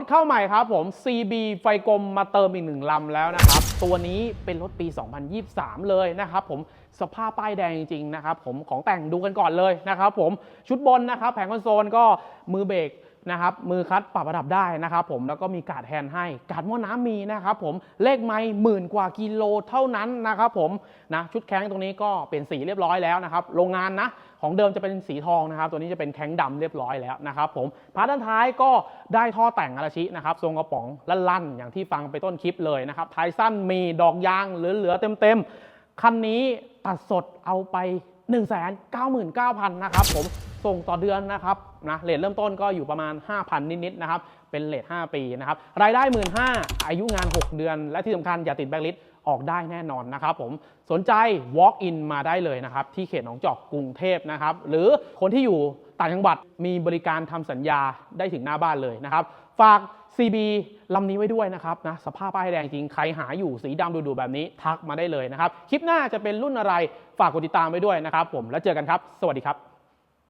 ถเข้าใหม่ครับผม CB ไฟกลมมาเติมอีกหนึ่งลำแล้วนะครับ ตัวนี้เป็นรถปี 2023 เลยนะครับผมสภาพป้ายแดงจริงๆนะครับผมของแต่งดูกันก่อนเลยนะครับผมชุดบนนะครับแผงคอนโซลก็มือเบรก นะครับมือคัดปรับระดับได้นะครับผมแล้วก็มีการ์ดแฮนด์ให้การ์ดม้อน้ำมีนะครับผมเลขไม่หมื่นกว่ากิโลเท่านั้นนะครับผมนะชุดแข้งตรงนี้ก็เป็นสีเรียบร้อยแล้วนะครับโรงงานนะของเดิมจะเป็นสีทองนะครับ ตัวนี้จะเป็นแข้งดำเรียบร้อยแล้วนะครับผมพาร์ทด้านท้ายก็ได้ท่อแต่งอาราชินะครับทรงกระป๋องลั่นๆ อย่างที่ฟังไปต้นคลิปเลยนะครับท้ายสั้นมีดอกยางเหลือๆเต็มๆคันนี้ตัดสดเอาไป 1 9 9 0 0 0 นะครับผม ส่งต่อเดือนนะครับนะเลทเริ่มต้นก็อยู่ประมาณ 5,000 นิดๆนะครับเป็นเลท5ปีนะครับรายได้ 1 5ื่นอายุงาน 6 เดือน และที่สำคัญอย่าติดแบล็คลิสต์ออกได้แน่นอนนะครับผมสนใจ walk in มาได้เลยนะครับที่เขตหนองจอกกรุงเทพนะครับหรือคนที่อยู่ต่างจังหวัดมีบริการทำสัญญาได้ถึงหน้าบ้านเลยนะครับฝาก CB ลำนี้ไว้ด้วยนะครับนะสภาพป้ายแดงจริง ใครหาอยู่สีดำดูๆแบบนี้ทักมาได้เลยนะครับ คลิปหน้าจะเป็นรุ่นอะไรฝากกดติดตามไว้ด้วยนะครับผมแล้วเจอกันครับ สวัสดีครับ